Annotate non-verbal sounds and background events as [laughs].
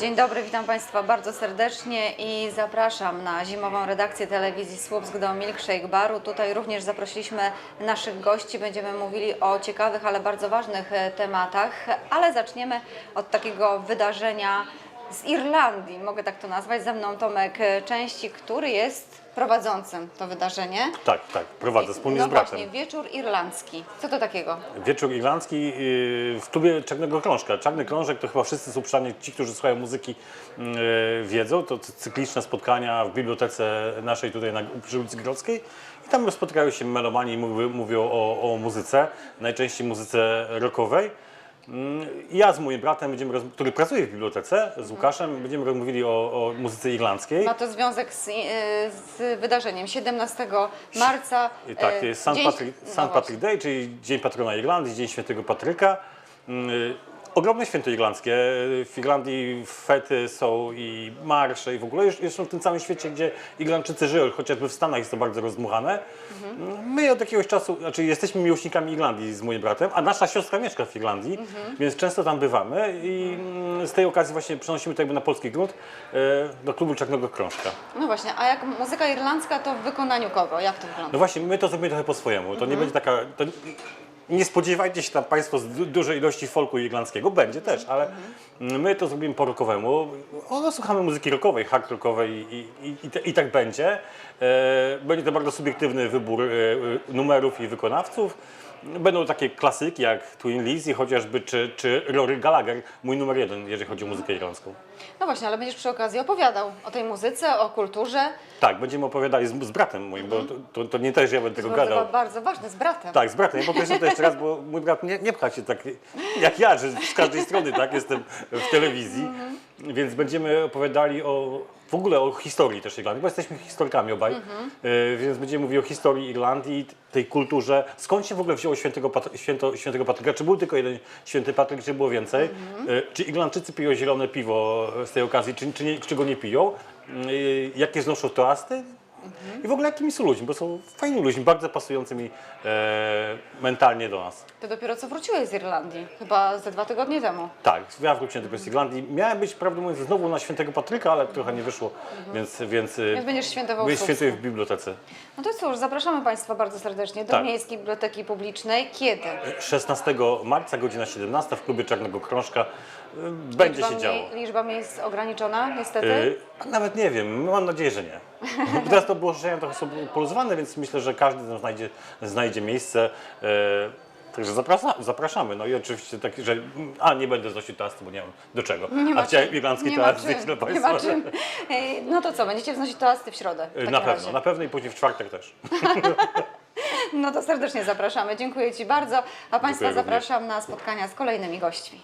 Dzień dobry, witam Państwa bardzo serdecznie i zapraszam na zimową redakcję telewizji Słupsk do Milkshake Baru. Tutaj również zaprosiliśmy naszych gości. Będziemy mówili o ciekawych, ale bardzo ważnych e, tematach, ale zaczniemy od takiego wydarzenia z Irlandii, mogę tak to nazwać. Ze mną Tomek e, Części, który jest prowadzącym to wydarzenie. Tak, tak, prowadzę wspólnie no z bratem. właśnie, wieczór irlandzki. Co to takiego? Wieczór irlandzki yy, w klubie Czarnego Krążka. Czarny Krążek to chyba wszyscy słuchani, ci, którzy słuchają muzyki yy, wiedzą. To cy- cykliczne spotkania w bibliotece naszej tutaj na, przy ulicy Grodzkiej. I tam spotykają się melomani i mówią, mówią o, o muzyce, najczęściej muzyce rockowej. Mm, Ja z moim bratem, będziemy który pracuje w bibliotece, z Łukaszem, będziemy rozmawiali o, o muzyce irlandzkiej. Ma to związek z, e, z wydarzeniem 17 marca. Tak, e, jest St. Patrick, no. Patrick Day, czyli Dzień Patrona Irlandii, Dzień Świętego Patryka. Ogromne święto irlandzkie. W Irlandii fety są i marsze i w ogóle już- jeszcze w tym całym świecie, gdzie Irlandczycy żyją, chociażby w Stanach jest to bardzo rozdmuchane. My od jakiegoś czasu, znaczy jesteśmy miłośnikami Irlandii z moim bratem, a nasza siostra mieszka w Irlandii, więc często tam bywamy i mm, z tej okazji właśnie przenosimy to jakby na polski grunt e, do klubu Czarnego Krążka. No właśnie, a jak muzyka irlandzka, to w wykonaniu kogo? Jak to wygląda? No właśnie, my to zrobimy trochę po swojemu. To nie będzie taka. To nie spodziewajcie się tam Państwo z du- dużej ilości folku irlandzkiego, będzie też, ale my to zrobimy po rockowemu. O, słuchamy muzyki rockowej, hard rockowej i, i, i, i tak będzie. E, będzie to bardzo subiektywny wybór e, numerów i wykonawców. Będą takie klasyki jak Twin Lizzy chociażby, czy, czy Rory Gallagher, mój numer jeden, jeżeli chodzi o muzykę irlandzką. No właśnie, ale będziesz przy okazji opowiadał o tej muzyce, o kulturze. Tak, będziemy opowiadali z, z bratem moim, bo to, to, to nie też ja będę tego bardzo, gadał. bardzo ważne, z bratem. Tak, z bratem. Ja poproszę to jeszcze raz, bo mój brat nie, nie pcha się tak jak ja, że z każdej strony tak jestem w telewizji. Więc będziemy opowiadali o w ogóle o historii też Irlandii, bo jesteśmy historykami obaj. E, Więc będziemy mówili o historii Irlandii, tej kulturze. Skąd się w ogóle wzięło świętego, Pat- święto, świętego Patryka? Czy był tylko jeden święty Patryk, czy było więcej? E, Czy Irlandczycy piją zielone piwo z tej okazji, czy, czy, nie, czy go nie piją? E, Jakie znoszą toasty? I w ogóle jakimi są ludźmi, bo są fajnymi ludźmi, bardzo pasującymi e, mentalnie do nas. Ty dopiero co wróciłeś z Irlandii, chyba ze dwa tygodnie temu. Tak, ja wróciłem do Irlandii. Miałem być, prawdę mówiąc, znowu na świętego Patryka, ale trochę nie wyszło, więc, więc, e, Więc będziesz świętował Słupsku. świętuję w bibliotece. No to cóż, zapraszamy Państwa bardzo serdecznie do Tak. Miejskiej Biblioteki Publicznej. Kiedy? 16 marca, godzina 17 w klubie Czarnego Krążka e, będzie liczba, się działo. liczba miejsc ograniczona, niestety. E, Nawet nie wiem, mam nadzieję, że nie. [laughs] Teraz to ogłoszenia trochę są poluzowane, więc myślę, że każdy tam znajdzie, znajdzie miejsce. E, Także zaprasza, zapraszamy. No i oczywiście tak, że. A nie będę znosił toastu, bo nie mam do czego. Nie A chciałem irlandzki nie toast zjeść dla Nie Państwa. ma czym. Ej, No to co, będziecie wznosić toasty w środę? w takim Na pewno, razie. na pewno i później w czwartek też. [laughs] No to serdecznie zapraszamy. Dziękuję Ci bardzo. A Państwa Dziękuję również. zapraszam na spotkania z kolejnymi gośćmi.